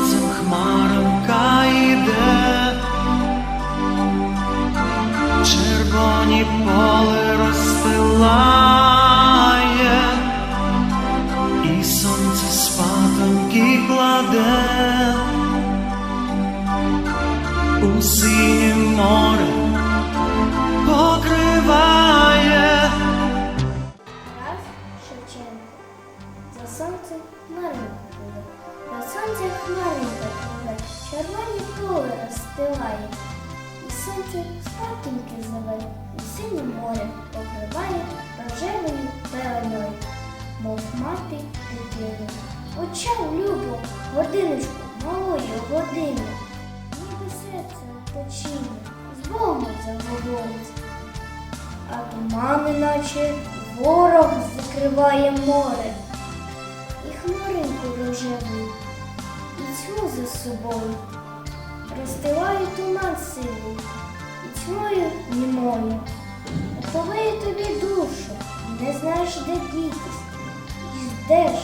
сонцем хмаронка йде, червоні поле розстилає, і сонце спатоньки кладе, у синє море покриває. Раз Шевченко за сонце на ринку хмаринка пливе, червоні поле розстилає, і сонце спатінки зове, і синє море покриває рожевою пеленою, мов мати дитину. Очам любо, годиночку, малої години, ніби серце відпочине, з Богом заговорить. А тумани, наче ворог закриває море, і хмаринку за собою. розстилаю туман сивий, і тьмою німою. Ховає тобі душу, не знаєш, де дітись, і ждеш,